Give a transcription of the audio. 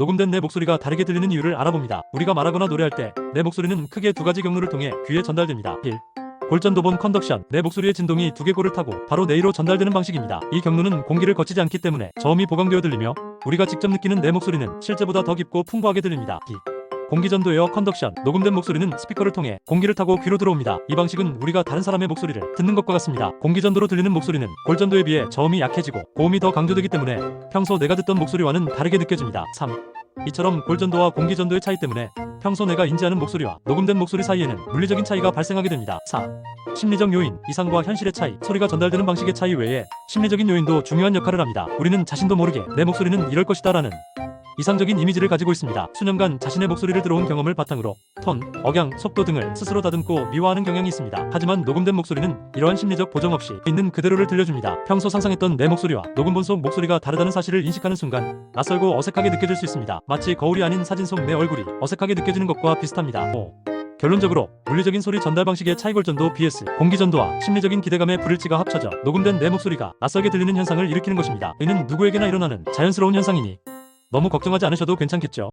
녹음된 내 목소리가 다르게 들리는 이유를 알아봅니다. 우리가 말하거나 노래할 때 내 목소리는 크게 두 가지 경로를 통해 귀에 전달됩니다. 1. 골전도본 컨덕션 내 목소리의 진동이 두 개 골을 타고 바로 뇌로 전달되는 방식입니다. 이 경로는 공기를 거치지 않기 때문에 저음이 보강되어 들리며 우리가 직접 느끼는 내 목소리는 실제보다 더 깊고 풍부하게 들립니다. 2. 공기전도 에어 컨덕션 녹음된 목소리는 스피커를 통해 공기를 타고 귀로 들어옵니다. 이 방식은 우리가 다른 사람의 목소리를 듣는 것과 같습니다. 공기전도로 들리는 목소리는 골전도에 비해 저음이 약해지고 고음이 더 강조되기 때문에 평소 내가 듣던 목소리와는 다르게 느껴집니다. 3. 이처럼 골전도와 공기전도의 차이 때문에 평소 내가 인지하는 목소리와 녹음된 목소리 사이에는 물리적인 차이가 발생하게 됩니다. 4. 심리적 요인, 이상과 현실의 차이, 소리가 전달되는 방식의 차이 외에 심리적인 요인도 중요한 역할을 합니다. 우리는 자신도 모르게 내 목소리는 이럴 것이다 라는 이상적인 이미지를 가지고 있습니다. 수년간 자신의 목소리를 들어온 경험을 바탕으로 톤, 억양, 속도 등을 스스로 다듬고 미화하는 경향이 있습니다. 하지만 녹음된 목소리는 이러한 심리적 보정 없이 있는 그대로를 들려줍니다. 평소 상상했던 내 목소리와 녹음본 속 목소리가 다르다는 사실을 인식하는 순간 낯설고 어색하게 느껴질 수 있습니다. 마치 거울이 아닌 사진 속 내 얼굴이 어색하게 느껴지는 것과 비슷합니다. 5. 결론적으로 물리적인 소리 전달 방식의 차이골전도 BS 공기전도와 심리적인 기대감의 불일치가 합쳐져 녹음된 내 목소리가 낯설게 들리는 현상을 일으키는 것입니다. 이는 누구에게나 일어나는 자연스러운 현상이니 너무 걱정하지 않으셔도 괜찮겠죠.